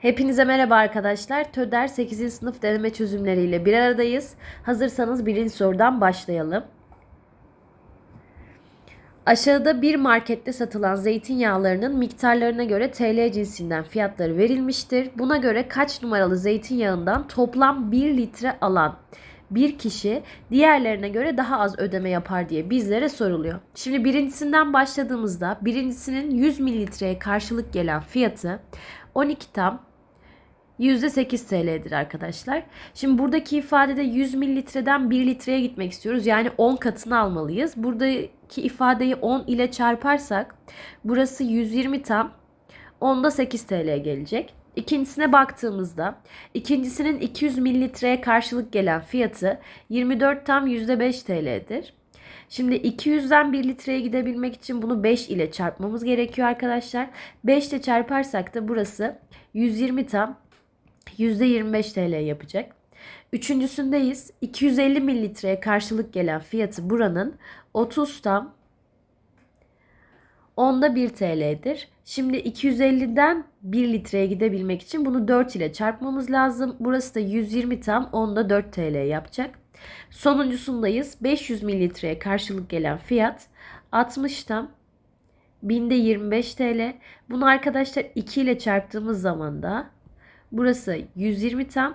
Hepinize merhaba arkadaşlar. TÖDER 8. sınıf deneme çözümleriyle bir aradayız. Hazırsanız birinci sorudan başlayalım. Aşağıda bir markette satılan zeytinyağlarının miktarlarına göre TL cinsinden fiyatları verilmiştir. Buna göre kaç numaralı zeytinyağından toplam 1 litre alan bir kişi diğerlerine göre daha az ödeme yapar diye bizlere soruluyor. Şimdi birincisinden başladığımızda birincisinin 100 mililitreye karşılık gelen fiyatı 12 tam %8 TL'dir arkadaşlar. Şimdi buradaki ifadede 100 mililitreden 1 litreye gitmek istiyoruz. Yani 10 katını almalıyız. Buradaki ifadeyi 10 ile çarparsak burası 120 tam 10'da 8 TL gelecek. İkincisine baktığımızda ikincisinin 200 mililitreye karşılık gelen fiyatı 24 tam %5 TL'dir. Şimdi 200'den 1 litreye gidebilmek için bunu 5 ile çarpmamız gerekiyor arkadaşlar. 5 ile çarparsak da burası 120 tam %25 TL yapacak. Üçüncüsündeyiz. 250 mililitreye karşılık gelen fiyatı buranın 30 tam onda 1 TL'dir. Şimdi 250'den 1 litreye gidebilmek için bunu 4 ile çarpmamız lazım. Burası da 120 tam onda 4 TL yapacak. Sonuncusundayız. 500 mililitreye karşılık gelen fiyat 60 tam binde 25 TL. Bunu arkadaşlar 2 ile çarptığımız zaman da burası 120 tam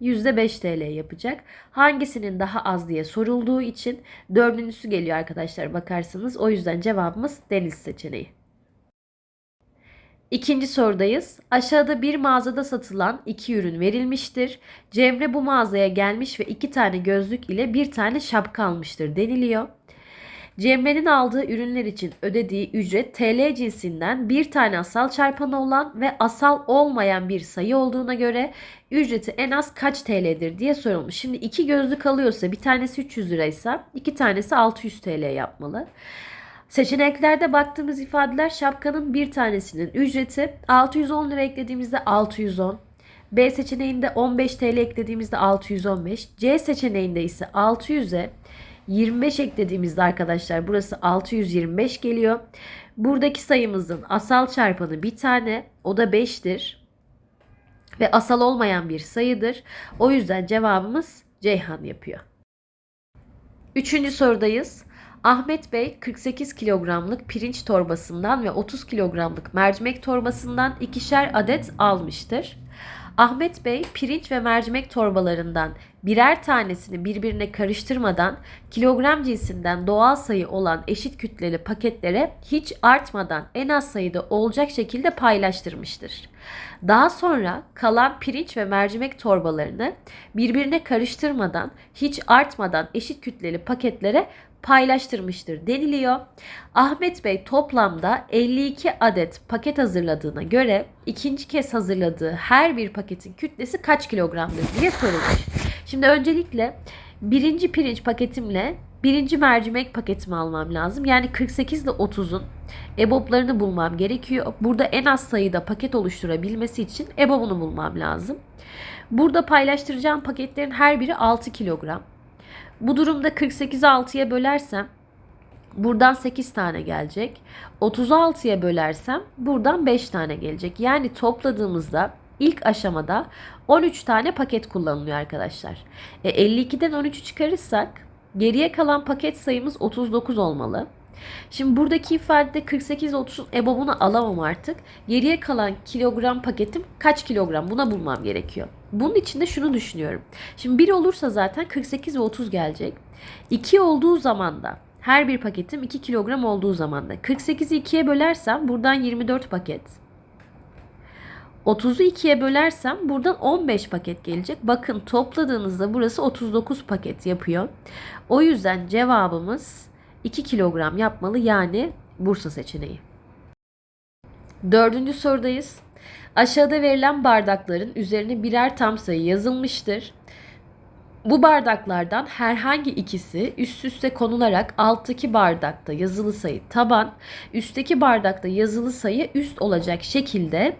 %5 TL yapacak. Hangisinin daha az diye sorulduğu için dördüncüsü geliyor arkadaşlar bakarsanız. O yüzden cevabımız deniz seçeneği. İkinci sorudayız. Aşağıda bir mağazada satılan iki ürün verilmiştir. Cemre bu mağazaya gelmiş ve iki tane gözlük ile bir tane şapka almıştır deniliyor. Cemre'nin aldığı ürünler için ödediği ücret TL cinsinden bir tane asal çarpanı olan ve asal olmayan bir sayı olduğuna göre ücreti en az kaç TL'dir diye sorulmuş. Şimdi iki gözlük alıyorsa bir tanesi 300 liraysa iki tanesi 600 TL yapmalı. Seçeneklerde baktığımız ifadeler şapkanın bir tanesinin ücreti 610 lira eklediğimizde 610. B seçeneğinde 15 TL eklediğimizde 615. C seçeneğinde ise 600'e 25 eklediğimizde arkadaşlar burası 625 geliyor. Buradaki sayımızın asal çarpanı bir tane o da 5'tir. Ve asal olmayan bir sayıdır. O yüzden cevabımız Ceyhan yapıyor. Üçüncü sorudayız. Ahmet Bey 48 kilogramlık pirinç torbasından ve 30 kilogramlık mercimek torbasından ikişer adet almıştır. Ahmet Bey pirinç ve mercimek torbalarından birer tanesini birbirine karıştırmadan kilogram cinsinden doğal sayı olan eşit kütleli paketlere hiç artmadan en az sayıda olacak şekilde paylaştırmıştır. Daha sonra kalan pirinç ve mercimek torbalarını birbirine karıştırmadan hiç artmadan eşit kütleli paketlere paylaştırmıştır deniliyor. Ahmet Bey toplamda 52 adet paket hazırladığına göre ikinci kez hazırladığı her bir paketin kütlesi kaç kilogramdır diye sorulmuş. Şimdi öncelikle birinci pirinç paketimle birinci mercimek paketimi almam lazım. Yani 48 ile 30'un EBOB'larını bulmam gerekiyor. Burada en az sayıda paket oluşturabilmesi için EBOB'unu bulmam lazım. Burada paylaştıracağım paketlerin her biri 6 kilogram. Bu durumda 48'i 6'ya bölersem buradan 8 tane gelecek. 36'ya bölersem buradan 5 tane gelecek. Yani topladığımızda ilk aşamada 13 tane paket kullanılıyor arkadaşlar. E, 52'den 13'ü çıkarırsak geriye kalan paket sayımız 39 olmalı. Şimdi buradaki ifadede 48 30 EBOB'unu alamam artık. Geriye kalan kilogram paketim kaç kilogram buna bulmam gerekiyor. Bunun için de şunu düşünüyorum. Şimdi 1 olursa zaten 48 ve 30 gelecek. 2 olduğu zaman da her bir paketim 2 kilogram olduğu zaman da 48'i 2'ye bölersem buradan 24 paket. 30'u 2'ye bölersem buradan 15 paket gelecek. Bakın topladığınızda burası 39 paket yapıyor. O yüzden cevabımız 2 kilogram yapmalı yani Bursa seçeneği. Dördüncü sorudayız. Aşağıda verilen bardakların üzerine birer tam sayı yazılmıştır. Bu bardaklardan herhangi ikisi üst üste konularak alttaki bardakta yazılı sayı taban, üstteki bardakta yazılı sayı üst olacak şekilde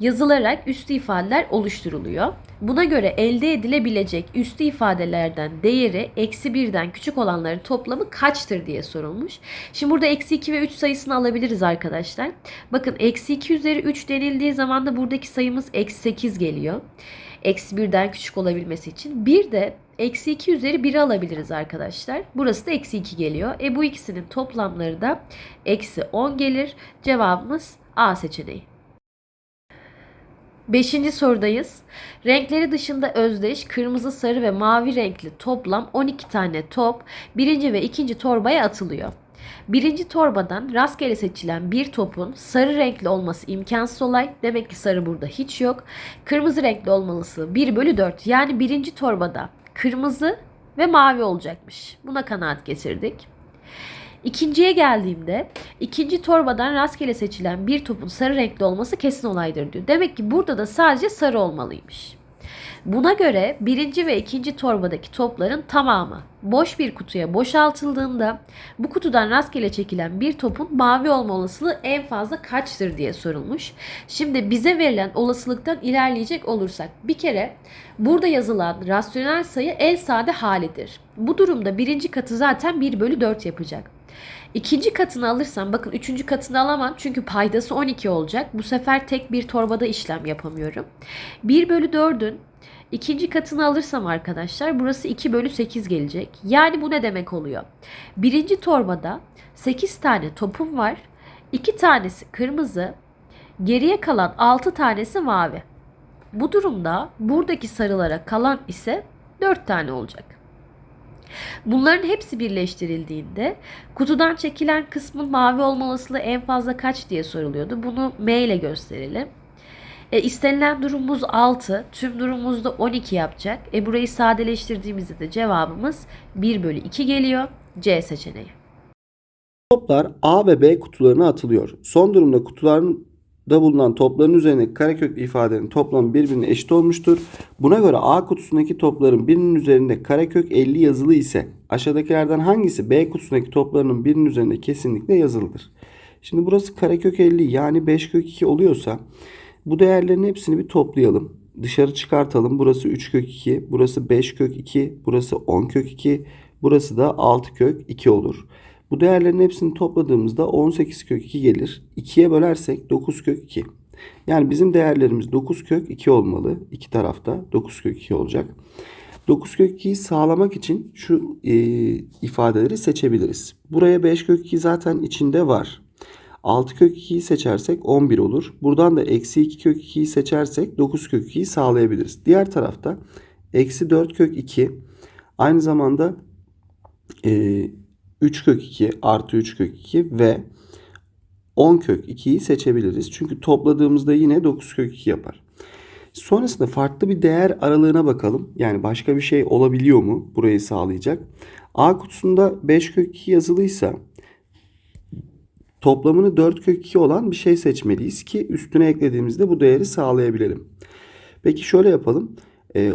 yazılarak üstü ifadeler oluşturuluyor. Buna göre elde edilebilecek üstü ifadelerden değeri eksi birden küçük olanların toplamı kaçtır diye sorulmuş. Şimdi burada eksi 2 ve 3 sayısını alabiliriz arkadaşlar. Bakın eksi 2 üzeri 3 denildiği zaman da buradaki sayımız eksi 8 geliyor. Eksi birden küçük olabilmesi için. Bir de eksi 2 üzeri 1'i alabiliriz arkadaşlar. Burası da eksi 2 geliyor. E bu ikisinin toplamları da eksi 10 gelir. Cevabımız A seçeneği. Beşinci sorudayız. Renkleri dışında özdeş kırmızı, sarı ve mavi renkli toplam 12 tane top birinci ve ikinci torbaya atılıyor. Birinci torbadan rastgele seçilen bir topun sarı renkli olması imkansız olay. Demek ki sarı burada hiç yok. Kırmızı renkli olması 1 bölü 4. Yani birinci torbada kırmızı ve mavi olacakmış. Buna kanaat getirdik. İkinciye geldiğimde ikinci torbadan rastgele seçilen bir topun sarı renkli olması kesin olaydır diyor. Demek ki burada da sadece sarı olmalıymış. Buna göre birinci ve ikinci torbadaki topların tamamı boş bir kutuya boşaltıldığında bu kutudan rastgele çekilen bir topun mavi olma olasılığı en fazla kaçtır diye sorulmuş. Şimdi bize verilen olasılıktan ilerleyecek olursak bir kere burada yazılan rasyonel sayı en sade halidir. Bu durumda birinci katı zaten 1 bölü 4 yapacak. İkinci katını alırsam bakın üçüncü katını alamam çünkü paydası 12 olacak. Bu sefer tek bir torbada işlem yapamıyorum. 1 bölü 4'ün ikinci katını alırsam arkadaşlar burası 2 bölü 8 gelecek. Yani bu ne demek oluyor? Birinci torbada 8 tane topum var. 2 tanesi kırmızı. Geriye kalan 6 tanesi mavi. Bu durumda buradaki sarılara kalan ise 4 tane olacak. Bunların hepsi birleştirildiğinde kutudan çekilen kısmın mavi olma olasılığı en fazla kaç diye soruluyordu. Bunu M ile gösterelim. E, istenilen durumumuz 6. Tüm durumumuz da 12 yapacak. E, burayı sadeleştirdiğimizde de cevabımız 1 bölü 2 geliyor. C seçeneği. Toplar A ve B kutularına atılıyor. Son durumda kutuların da bulunan topların üzerindeki kareköklü ifadelerin toplamı birbirine eşit olmuştur. Buna göre A kutusundaki topların birinin üzerinde karekök 50 yazılı ise aşağıdakilerden hangisi B kutusundaki toplarının birinin üzerinde kesinlikle yazılıdır? Şimdi burası karekök 50 yani 5 kök 2 oluyorsa bu değerlerin hepsini bir toplayalım. Dışarı çıkartalım. Burası 3 kök 2, burası 5 kök 2, burası 10 kök 2, burası da 6 kök 2 olur. Bu değerlerin hepsini topladığımızda 18 kök 2 gelir. 2'ye bölersek 9 kök 2. Yani bizim değerlerimiz 9 kök 2 olmalı. İki tarafta 9 kök 2 olacak. 9 kök 2'yi sağlamak için şu e, ifadeleri seçebiliriz. Buraya 5 kök 2 zaten içinde var. 6 kök 2'yi seçersek 11 olur. Buradan da eksi 2 kök 2'yi seçersek 9 kök 2'yi sağlayabiliriz. Diğer tarafta eksi 4 kök 2 aynı zamanda e, 3 kök 2 artı 3 kök 2 ve 10 kök 2'yi seçebiliriz. Çünkü topladığımızda yine 9 kök 2 yapar. Sonrasında farklı bir değer aralığına bakalım. Yani başka bir şey olabiliyor mu burayı sağlayacak. A kutusunda 5 kök 2 yazılıysa toplamını 4 kök 2 olan bir şey seçmeliyiz ki üstüne eklediğimizde bu değeri sağlayabilelim. Peki şöyle yapalım.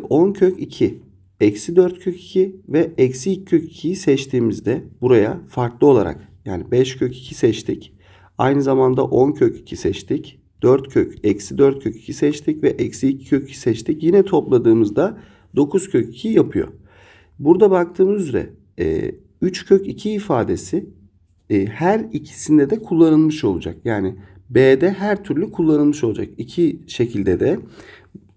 10 kök 2 eksi 4 kök 2 ve eksi 2 kök 2'yi seçtiğimizde buraya farklı olarak yani 5 kök 2 seçtik. Aynı zamanda 10 kök 2 seçtik. 4 kök eksi 4 kök 2 seçtik ve eksi 2 kök 2 seçtik. Yine topladığımızda 9 kök 2 yapıyor. Burada baktığımız üzere 3 kök 2 ifadesi e, her ikisinde de kullanılmış olacak. Yani B'de her türlü kullanılmış olacak. İki şekilde de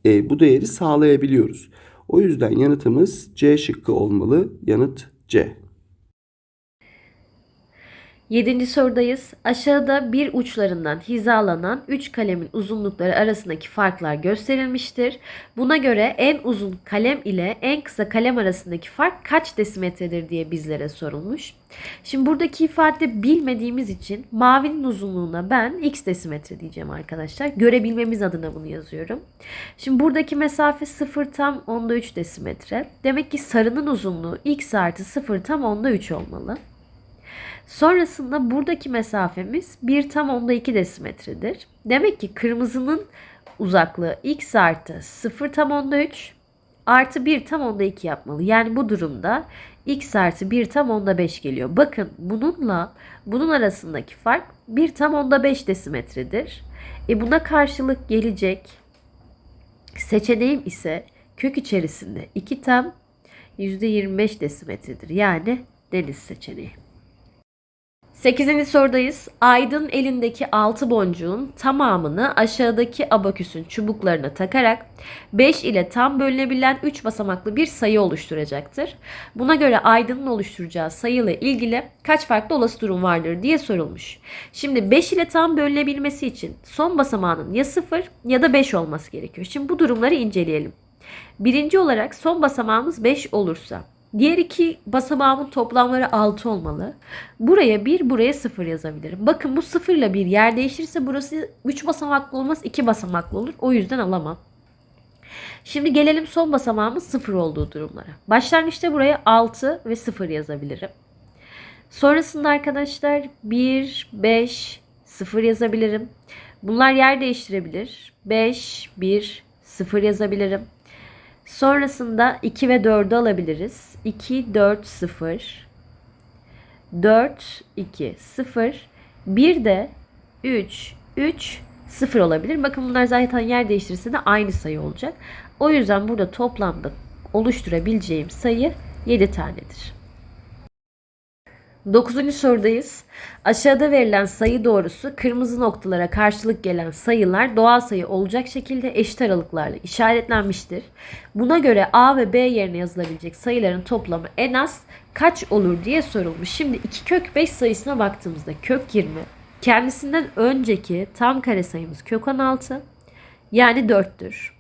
e, bu değeri sağlayabiliyoruz. O yüzden yanıtımız C şıkkı olmalı. Yanıt C. Yedinci sorudayız. Aşağıda bir uçlarından hizalanan 3 kalemin uzunlukları arasındaki farklar gösterilmiştir. Buna göre en uzun kalem ile en kısa kalem arasındaki fark kaç desimetredir diye bizlere sorulmuş. Şimdi buradaki ifade bilmediğimiz için mavinin uzunluğuna ben x desimetre diyeceğim arkadaşlar. Görebilmemiz adına bunu yazıyorum. Şimdi buradaki mesafe 0 tam onda 3 desimetre. Demek ki sarının uzunluğu x artı 0 tam onda 3 olmalı. Sonrasında buradaki mesafemiz 1 tam onda 2 desimetredir. Demek ki kırmızının uzaklığı x artı 0 tam onda 3 artı 1 tam onda 2 yapmalı. Yani bu durumda x artı 1 tam onda 5 geliyor. Bakın bununla bunun arasındaki fark 1 tam onda 5 desimetredir. E buna karşılık gelecek seçeneğim ise kök içerisinde 2 tam %25 desimetredir. Yani deniz seçeneği. 8. sorudayız. Aydın elindeki 6 boncuğun tamamını aşağıdaki abaküsün çubuklarına takarak 5 ile tam bölünebilen 3 basamaklı bir sayı oluşturacaktır. Buna göre Aydın'ın oluşturacağı sayıyla ilgili kaç farklı olası durum vardır diye sorulmuş. Şimdi 5 ile tam bölünebilmesi için son basamağının ya 0 ya da 5 olması gerekiyor. Şimdi bu durumları inceleyelim. Birinci olarak son basamağımız 5 olursa diğer iki basamağımın toplamları 6 olmalı. Buraya 1 buraya 0 yazabilirim. Bakın bu 0 ile 1 yer değişirse burası 3 basamaklı olmaz 2 basamaklı olur. O yüzden alamam. Şimdi gelelim son basamağımız 0 olduğu durumlara. Başlangıçta buraya 6 ve 0 yazabilirim. Sonrasında arkadaşlar 1, 5, 0 yazabilirim. Bunlar yer değiştirebilir. 5, 1, 0 yazabilirim. Sonrasında 2 ve 4'ü alabiliriz. 2, 4, 0. 4, 2, 0. Bir de 3, 3, 0 olabilir. Bakın bunlar zaten yer değiştirirse de aynı sayı olacak. O yüzden burada toplamda oluşturabileceğim sayı 7 tanedir. 9. sorudayız. Aşağıda verilen sayı doğrusu kırmızı noktalara karşılık gelen sayılar doğal sayı olacak şekilde eşit aralıklarla işaretlenmiştir. Buna göre A ve B yerine yazılabilecek sayıların toplamı en az kaç olur diye sorulmuş. Şimdi 2 kök 5 sayısına baktığımızda kök 20 kendisinden önceki tam kare sayımız kök 16 yani 4'tür.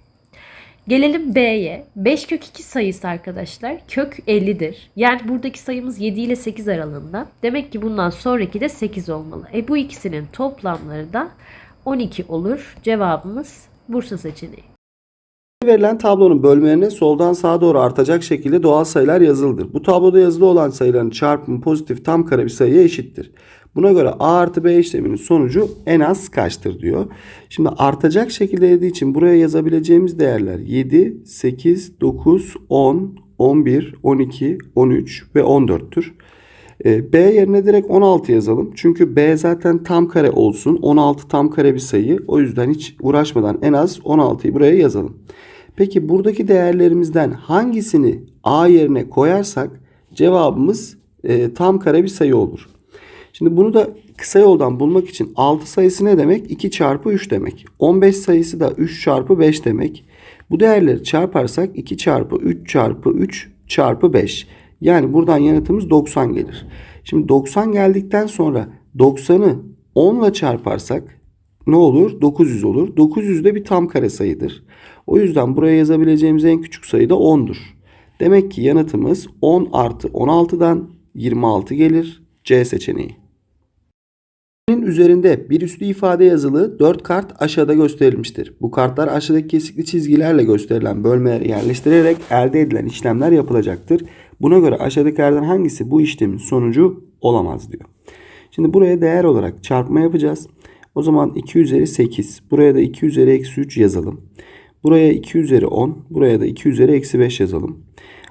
Gelelim B'ye. 5 kök 2 sayısı arkadaşlar kök 50'dir. Yani buradaki sayımız 7 ile 8 aralığında. Demek ki bundan sonraki de 8 olmalı. E bu ikisinin toplamları da 12 olur. Cevabımız Bursa seçeneği. Verilen tablonun bölmelerine soldan sağa doğru artacak şekilde doğal sayılar yazılıdır. Bu tabloda yazılı olan sayıların çarpımı pozitif tam kare bir sayıya eşittir. Buna göre A artı B işleminin sonucu en az kaçtır diyor. Şimdi artacak şekilde dediği için buraya yazabileceğimiz değerler 7, 8, 9, 10, 11, 12, 13 ve 14'tür. E, B yerine direkt 16 yazalım. Çünkü B zaten tam kare olsun. 16 tam kare bir sayı. O yüzden hiç uğraşmadan en az 16'yı buraya yazalım. Peki buradaki değerlerimizden hangisini A yerine koyarsak cevabımız e, tam kare bir sayı olur. Şimdi bunu da kısa yoldan bulmak için 6 sayısı ne demek? 2 çarpı 3 demek. 15 sayısı da 3 çarpı 5 demek. Bu değerleri çarparsak 2 çarpı 3 çarpı 3 çarpı 5. Yani buradan yanıtımız 90 gelir. Şimdi 90 geldikten sonra 90'ı 10 ile çarparsak ne olur? 900 olur. 900 de bir tam kare sayıdır. O yüzden buraya yazabileceğimiz en küçük sayı da 10'dur. Demek ki yanıtımız 10 artı 16'dan 26 gelir. C seçeneği. Üzerinde bir üslü ifade yazılı 4 kart aşağıda gösterilmiştir. Bu kartlar aşağıdaki kesikli çizgilerle gösterilen bölmelere yerleştirerek elde edilen işlemler yapılacaktır. Buna göre aşağıdakilerden hangisi bu işlemin sonucu olamaz diyor. Şimdi buraya değer olarak çarpma yapacağız. O zaman 2 üzeri 8. Buraya da 2 üzeri eksi 3 yazalım. Buraya 2 üzeri 10. Buraya da 2 üzeri eksi 5 yazalım.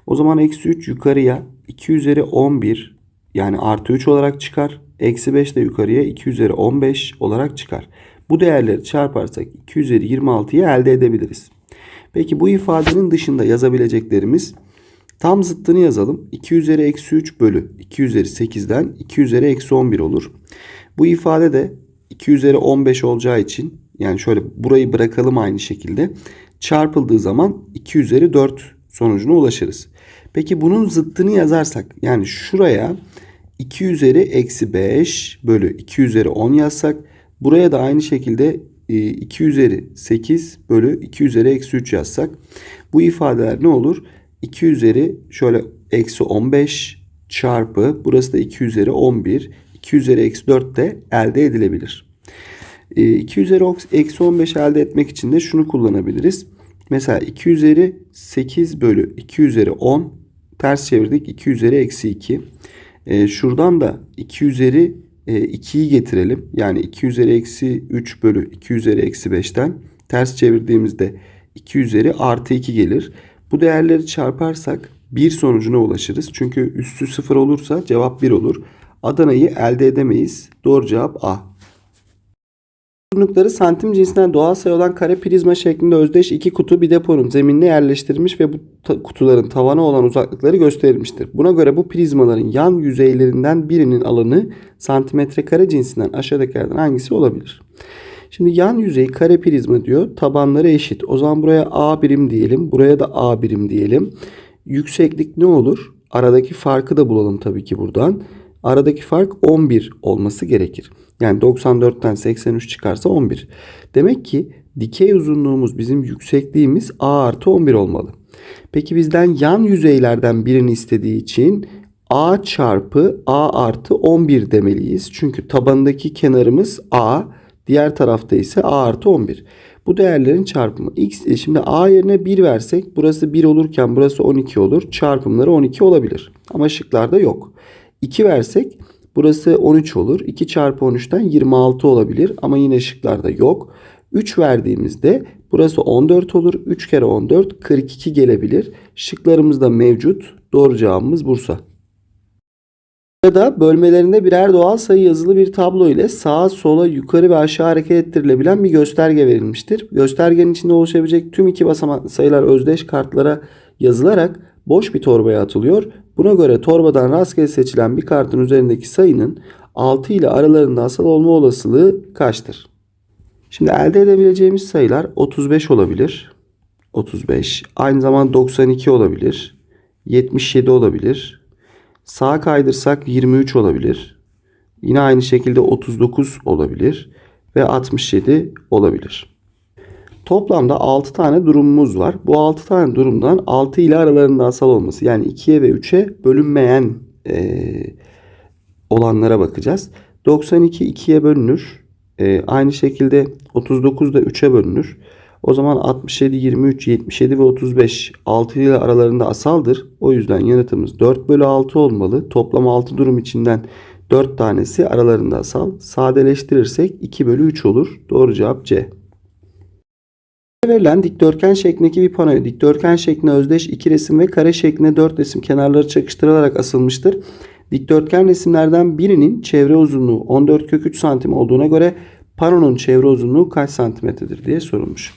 O zaman eksi 3 yukarıya 2 üzeri 11 yani artı 3 olarak çıkar. Eksi 5 de yukarıya 2 üzeri 15 olarak çıkar. Bu değerleri çarparsak 2 üzeri 26'yı elde edebiliriz. Peki bu ifadenin dışında yazabileceklerimiz tam zıttını yazalım. 2 üzeri eksi 3 bölü 2 üzeri 8'den 2 üzeri eksi 11 olur. Bu ifade de 2 üzeri 15 olacağı için yani şöyle burayı bırakalım aynı şekilde. Çarpıldığı zaman 2 üzeri 4 sonucuna ulaşırız. Peki bunun zıttını yazarsak yani şuraya 2 üzeri eksi 5 bölü 2 üzeri 10 yazsak buraya da aynı şekilde 2 üzeri 8 bölü 2 üzeri eksi 3 yazsak bu ifadeler ne olur? 2 üzeri şöyle eksi 15 çarpı burası da 2 üzeri 11 2 üzeri eksi 4 de elde edilebilir. 2 üzeri eksi 15 elde etmek için de şunu kullanabiliriz. Mesela 2 üzeri 8 bölü 2 üzeri 10 ters çevirdik 2 üzeri eksi 2. Ee, şuradan da 2 üzeri e, 2'yi getirelim. Yani 2 üzeri eksi 3 bölü 2 üzeri eksi 5'ten ters çevirdiğimizde 2 üzeri artı 2 gelir. Bu değerleri çarparsak bir sonucuna ulaşırız. Çünkü üstü 0 olursa cevap 1 olur. Adana'yı elde edemeyiz. Doğru cevap A. Uzunlukları santim cinsinden doğal sayı olan kare prizma şeklinde özdeş iki kutu bir deponun zeminine yerleştirilmiş ve bu ta- kutuların tavana olan uzaklıkları gösterilmiştir. Buna göre bu prizmaların yan yüzeylerinden birinin alanı santimetre kare cinsinden aşağıdakilerden hangisi olabilir? Şimdi yan yüzey kare prizma diyor. Tabanları eşit. O zaman buraya A birim diyelim. Buraya da A birim diyelim. Yükseklik ne olur? Aradaki farkı da bulalım tabii ki buradan. Aradaki fark 11 olması gerekir. Yani 94'ten 83 çıkarsa 11. Demek ki dikey uzunluğumuz bizim yüksekliğimiz A artı 11 olmalı. Peki bizden yan yüzeylerden birini istediği için A çarpı A artı 11 demeliyiz. Çünkü tabanındaki kenarımız A, diğer tarafta ise A artı 11. Bu değerlerin çarpımı. X, e, şimdi A yerine 1 versek burası 1 olurken burası 12 olur. Çarpımları 12 olabilir. Ama şıklarda yok. 2 versek burası 13 olur. 2 çarpı 13'ten 26 olabilir. Ama yine şıklarda yok. 3 verdiğimizde burası 14 olur. 3 kere 14 42 gelebilir. Şıklarımızda mevcut. Doğru cevabımız Bursa. Burada bölmelerinde birer doğal sayı yazılı bir tablo ile sağa sola yukarı ve aşağı hareket ettirilebilen bir gösterge verilmiştir. Göstergenin içinde oluşabilecek tüm iki basamaklı sayılar özdeş kartlara yazılarak boş bir torbaya atılıyor. Buna göre torbadan rastgele seçilen bir kartın üzerindeki sayının 6 ile aralarında asal olma olasılığı kaçtır? Şimdi elde edebileceğimiz sayılar 35 olabilir. 35. Aynı zamanda 92 olabilir. 77 olabilir. Sağa kaydırsak 23 olabilir. Yine aynı şekilde 39 olabilir ve 67 olabilir. Toplamda 6 tane durumumuz var. Bu 6 tane durumdan 6 ile aralarında asal olması yani 2'ye ve 3'e bölünmeyen eee, olanlara bakacağız. 92 2'ye bölünür. Eee, aynı şekilde 39 da 3'e bölünür. O zaman 67, 23, 77 ve 35 6 ile aralarında asaldır. O yüzden yanıtımız 4 bölü 6 olmalı. Toplam 6 durum içinden 4 tanesi aralarında asal. Sadeleştirirsek 2 bölü 3 olur. Doğru cevap C. Verilen dikdörtgen şeklindeki bir panoya dikdörtgen şeklinde özdeş iki resim ve kare şeklinde dört resim kenarları çakıştırılarak asılmıştır. Dikdörtgen resimlerden birinin çevre uzunluğu 14 kök 3 santim olduğuna göre panonun çevre uzunluğu kaç santimetredir diye sorulmuş.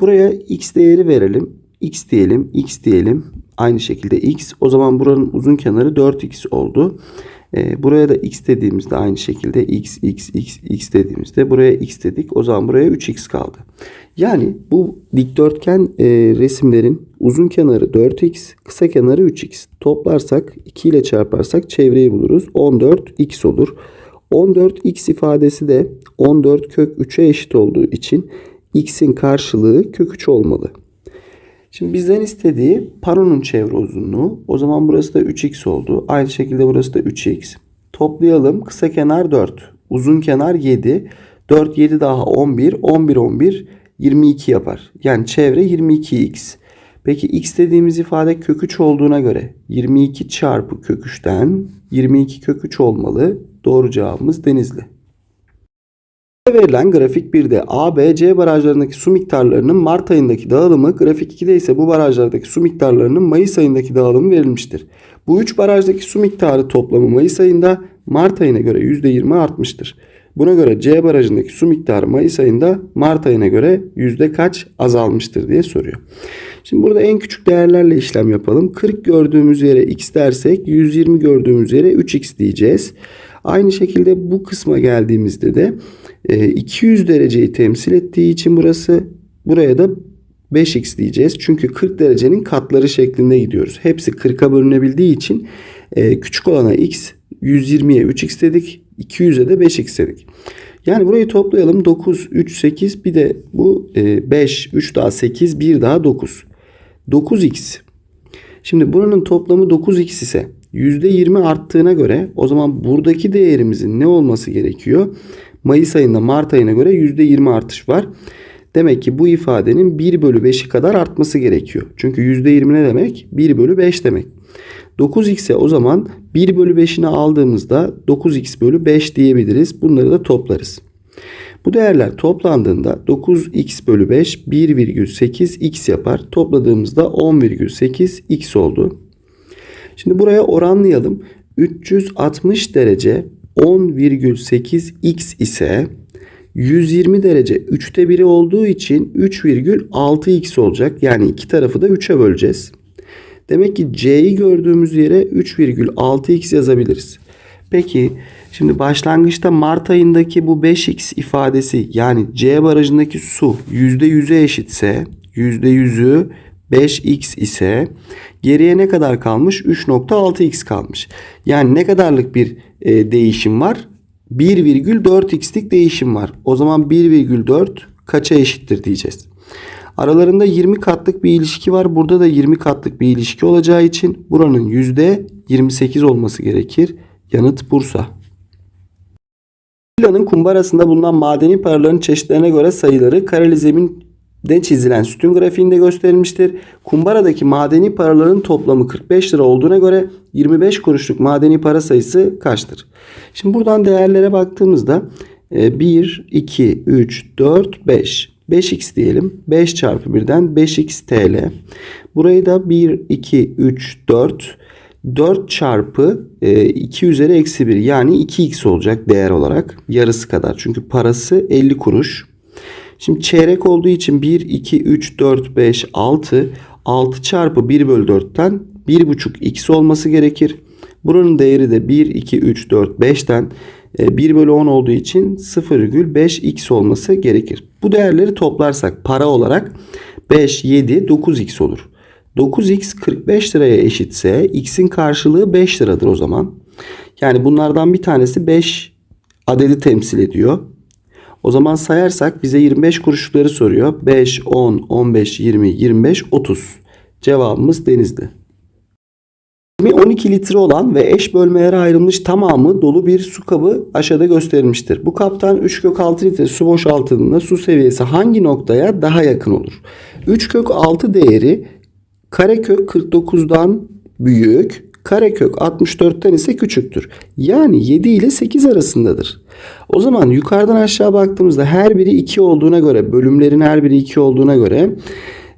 Buraya x değeri verelim. x diyelim, x diyelim. Aynı şekilde x. O zaman buranın uzun kenarı 4x oldu. Ee, buraya da x dediğimizde aynı şekilde x, x, x, x dediğimizde buraya x dedik. O zaman buraya 3x kaldı. Yani bu dikdörtgen e, resimlerin uzun kenarı 4x, kısa kenarı 3x. Toplarsak 2 ile çarparsak çevreyi buluruz. 14x olur. 14x ifadesi de 14 kök 3'e eşit olduğu için x'in karşılığı kök 3 olmalı. Şimdi bizden istediği panonun çevre uzunluğu. O zaman burası da 3x oldu. Aynı şekilde burası da 3x. Toplayalım. Kısa kenar 4. Uzun kenar 7. 4 7 daha 11. 11 11 22 yapar. Yani çevre 22x. Peki x dediğimiz ifade kök 3 olduğuna göre 22 çarpı kök 3'ten 22 kök 3 olmalı. Doğru cevabımız Denizli. Verilen grafik 1'de A, B, C barajlarındaki su miktarlarının Mart ayındaki dağılımı, grafik 2'de ise bu barajlardaki su miktarlarının Mayıs ayındaki dağılımı verilmiştir. Bu 3 barajdaki su miktarı toplamı Mayıs ayında Mart ayına göre %20 artmıştır. Buna göre C barajındaki su miktarı Mayıs ayında Mart ayına göre yüzde kaç azalmıştır diye soruyor. Şimdi burada en küçük değerlerle işlem yapalım. 40 gördüğümüz yere x dersek 120 gördüğümüz yere 3x diyeceğiz. Aynı şekilde bu kısma geldiğimizde de e, 200 dereceyi temsil ettiği için burası buraya da 5x diyeceğiz. Çünkü 40 derecenin katları şeklinde gidiyoruz. Hepsi 40'a bölünebildiği için e, küçük olana x, 120'ye 3x dedik, 200'e de 5x dedik. Yani burayı toplayalım. 9, 3, 8 bir de bu e, 5, 3 daha 8, 1 daha 9. 9x. Şimdi buranın toplamı 9x ise %20 arttığına göre o zaman buradaki değerimizin ne olması gerekiyor? Mayıs ayında Mart ayına göre %20 artış var. Demek ki bu ifadenin 1 bölü 5'i kadar artması gerekiyor. Çünkü %20 ne demek? 1 bölü 5 demek. 9x'e o zaman 1 bölü 5'ini aldığımızda 9x bölü 5 diyebiliriz. Bunları da toplarız. Bu değerler toplandığında 9x bölü 5 1,8x yapar. Topladığımızda 10,8x oldu. Şimdi buraya oranlayalım. 360 derece 10,8x ise 120 derece 3'te 1'i olduğu için 3,6x olacak. Yani iki tarafı da 3'e böleceğiz. Demek ki C'yi gördüğümüz yere 3,6x yazabiliriz. Peki şimdi başlangıçta Mart ayındaki bu 5x ifadesi yani C barajındaki su %100'e eşitse %100'ü 5x ise geriye ne kadar kalmış? 3.6x kalmış. Yani ne kadarlık bir e, değişim var? 1,4x'lik değişim var. O zaman 1,4 kaça eşittir diyeceğiz. Aralarında 20 katlık bir ilişki var. Burada da 20 katlık bir ilişki olacağı için buranın %28 olması gerekir. Yanıt Bursa. Villanın kumbarasında bulunan madeni paraların çeşitlerine göre sayıları kareli zeminde çizilen sütun grafiğinde gösterilmiştir. Kumbaradaki madeni paraların toplamı 45 lira olduğuna göre 25 kuruşluk madeni para sayısı kaçtır? Şimdi buradan değerlere baktığımızda e, 1, 2, 3, 4, 5. 5x diyelim. 5 çarpı 1'den 5x TL. Burayı da 1, 2, 3, 4. 4 çarpı e, 2 üzeri eksi 1 yani 2x olacak değer olarak. Yarısı kadar. Çünkü parası 50 kuruş. Şimdi çeyrek olduğu için 1, 2, 3, 4, 5, 6. 6 çarpı 1 bölü 4'ten 1,5 x olması gerekir. Buranın değeri de 1, 2, 3, 4, 5'ten 1 bölü 10 olduğu için 0,5x olması gerekir. Bu değerleri toplarsak para olarak 5, 7, 9x olur. 9x 45 liraya eşitse x'in karşılığı 5 liradır o zaman. Yani bunlardan bir tanesi 5 adedi temsil ediyor. O zaman sayarsak bize 25 kuruşlukları soruyor. 5, 10, 15, 20, 25, 30. Cevabımız Denizli. 12 litre olan ve eş bölmelere ayrılmış tamamı dolu bir su kabı aşağıda gösterilmiştir. Bu kaptan 3 kök 6 litre su boşaltıldığında su seviyesi hangi noktaya daha yakın olur? 3 kök 6 değeri karekök 49'dan büyük, karekök 64'ten ise küçüktür. Yani 7 ile 8 arasındadır. O zaman yukarıdan aşağı baktığımızda her biri 2 olduğuna göre, bölümlerin her biri 2 olduğuna göre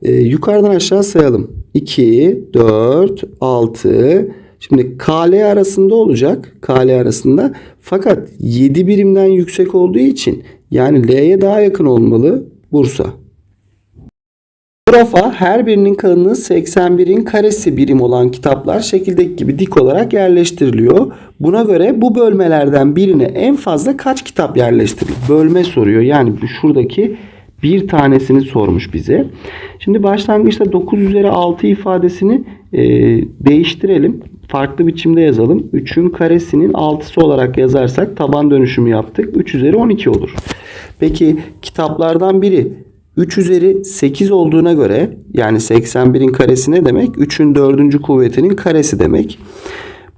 e, yukarıdan aşağı sayalım. 2, 4, 6. Şimdi KL arasında olacak. KL arasında. Fakat 7 birimden yüksek olduğu için yani L'ye daha yakın olmalı Bursa. Rafa her birinin kalınlığı 81'in karesi birim olan kitaplar şekildeki gibi dik olarak yerleştiriliyor. Buna göre bu bölmelerden birine en fazla kaç kitap yerleştirilir? Bölme soruyor. Yani şuradaki bir tanesini sormuş bize. Şimdi başlangıçta 9 üzeri 6 ifadesini e, değiştirelim. Farklı biçimde yazalım. 3'ün karesinin 6'sı olarak yazarsak taban dönüşümü yaptık. 3 üzeri 12 olur. Peki kitaplardan biri 3 üzeri 8 olduğuna göre yani 81'in karesi ne demek? 3'ün 4. kuvvetinin karesi demek.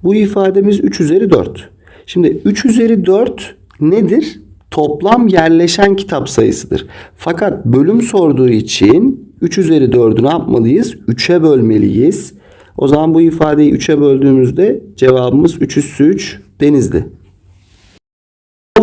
Bu ifademiz 3 üzeri 4. Şimdi 3 üzeri 4 nedir? Toplam yerleşen kitap sayısıdır. Fakat bölüm sorduğu için 3 üzeri 4'ü ne yapmalıyız? 3'e bölmeliyiz. O zaman bu ifadeyi 3'e böldüğümüzde cevabımız 3 üssü 3 denizli.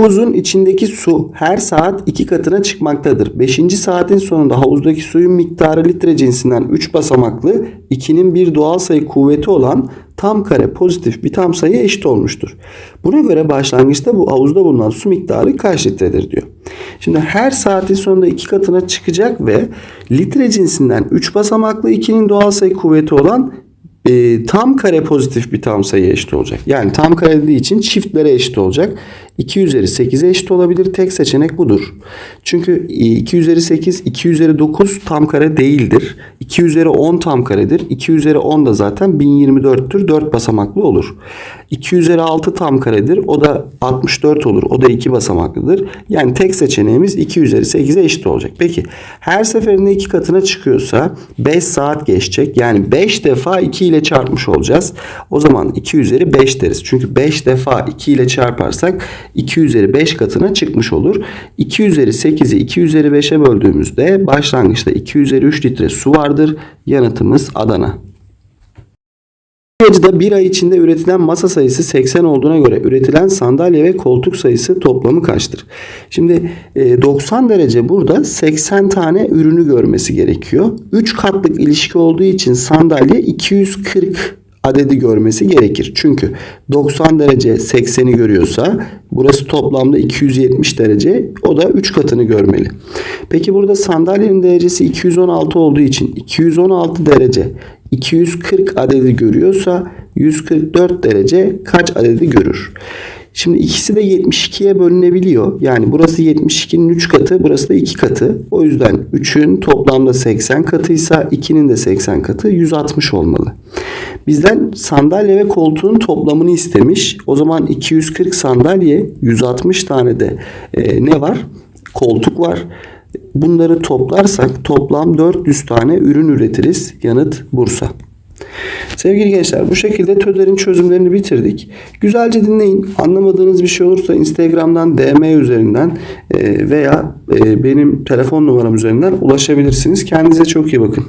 Havuzun içindeki su her saat iki katına çıkmaktadır. 5. saatin sonunda havuzdaki suyun miktarı litre cinsinden 3 basamaklı 2'nin bir doğal sayı kuvveti olan tam kare pozitif bir tam sayı eşit olmuştur. Buna göre başlangıçta bu havuzda bulunan su miktarı kaç litredir diyor. Şimdi her saatin sonunda iki katına çıkacak ve litre cinsinden 3 basamaklı 2'nin doğal sayı kuvveti olan e, tam kare pozitif bir tam sayı eşit olacak. Yani tam kare dediği için çiftlere eşit olacak. 2 üzeri 8'e eşit olabilir. Tek seçenek budur. Çünkü 2 üzeri 8, 2 üzeri 9 tam kare değildir. 2 üzeri 10 tam karedir. 2 üzeri 10 da zaten 1024'tür. 4 basamaklı olur. 2 üzeri 6 tam karedir. O da 64 olur. O da 2 basamaklıdır. Yani tek seçeneğimiz 2 üzeri 8'e eşit olacak. Peki her seferinde 2 katına çıkıyorsa 5 saat geçecek. Yani 5 defa 2 ile çarpmış olacağız. O zaman 2 üzeri 5 deriz. Çünkü 5 defa 2 ile çarparsak 2 üzeri 5 katına çıkmış olur. 2 üzeri 8'i 2 üzeri 5'e böldüğümüzde başlangıçta 2 üzeri 3 litre su vardır. Yanıtımız Adana. Bankacıda bir ay içinde üretilen masa sayısı 80 olduğuna göre üretilen sandalye ve koltuk sayısı toplamı kaçtır? Şimdi e, 90 derece burada 80 tane ürünü görmesi gerekiyor. 3 katlık ilişki olduğu için sandalye 240 adedi görmesi gerekir. Çünkü 90 derece 80'i görüyorsa burası toplamda 270 derece o da 3 katını görmeli. Peki burada sandalyenin derecesi 216 olduğu için 216 derece 240 adedi görüyorsa 144 derece kaç adedi görür? Şimdi ikisi de 72'ye bölünebiliyor. Yani burası 72'nin 3 katı, burası da 2 katı. O yüzden 3'ün toplamda 80 katıysa 2'nin de 80 katı 160 olmalı. Bizden sandalye ve koltuğun toplamını istemiş. O zaman 240 sandalye, 160 tane de e, ne var? Koltuk var. Bunları toplarsak toplam 400 tane ürün üretiriz. Yanıt Bursa. Sevgili gençler bu şekilde TÖDER'in çözümlerini bitirdik. Güzelce dinleyin. Anlamadığınız bir şey olursa Instagram'dan DM üzerinden e, veya e, benim telefon numaram üzerinden ulaşabilirsiniz. Kendinize çok iyi bakın.